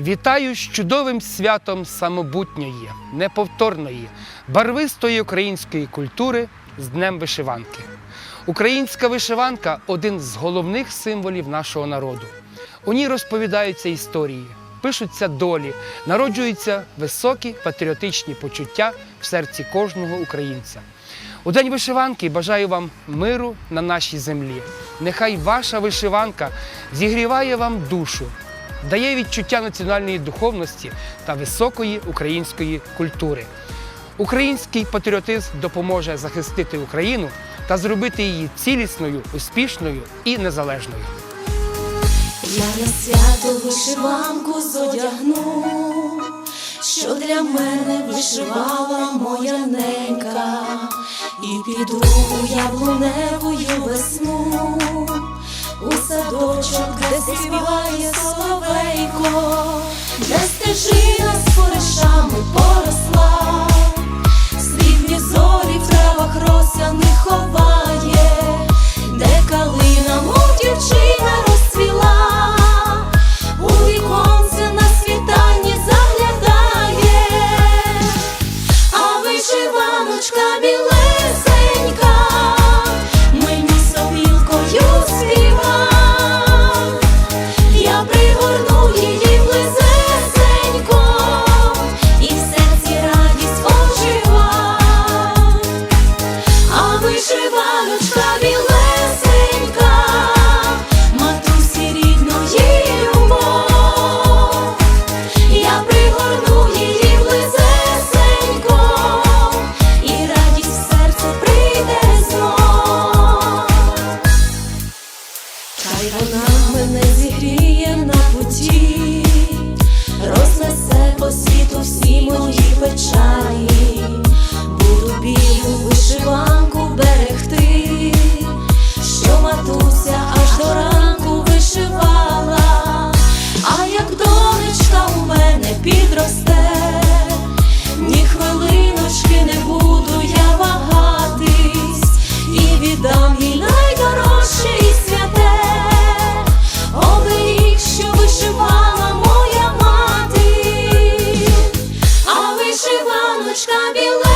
Вітаю з чудовим святом самобутньої, неповторної, барвистої української культури з Днем Вишиванки. Українська вишиванка один з головних символів нашого народу. У ній розповідаються історії, пишуться долі, народжуються високі патріотичні почуття в серці кожного українця. У День вишиванки бажаю вам миру на нашій землі. Нехай ваша вишиванка зігріває вам душу, дає відчуття національної духовності та високої української культури. Український патріотизм допоможе захистити Україну та зробити її цілісною, успішною і незалежною. Я на свято вишиванку зодягну, що для мене вишивала моя ненька, і піду у яблуневою весну, у садочок, де співає соловейко, де стежина з коришами поросла, срібні зорі в травах рося не ховає, де калина, мов дівчина розцвіла, у віконце на світанні заглядає, а вишиваночка біла. вишиваночка біла.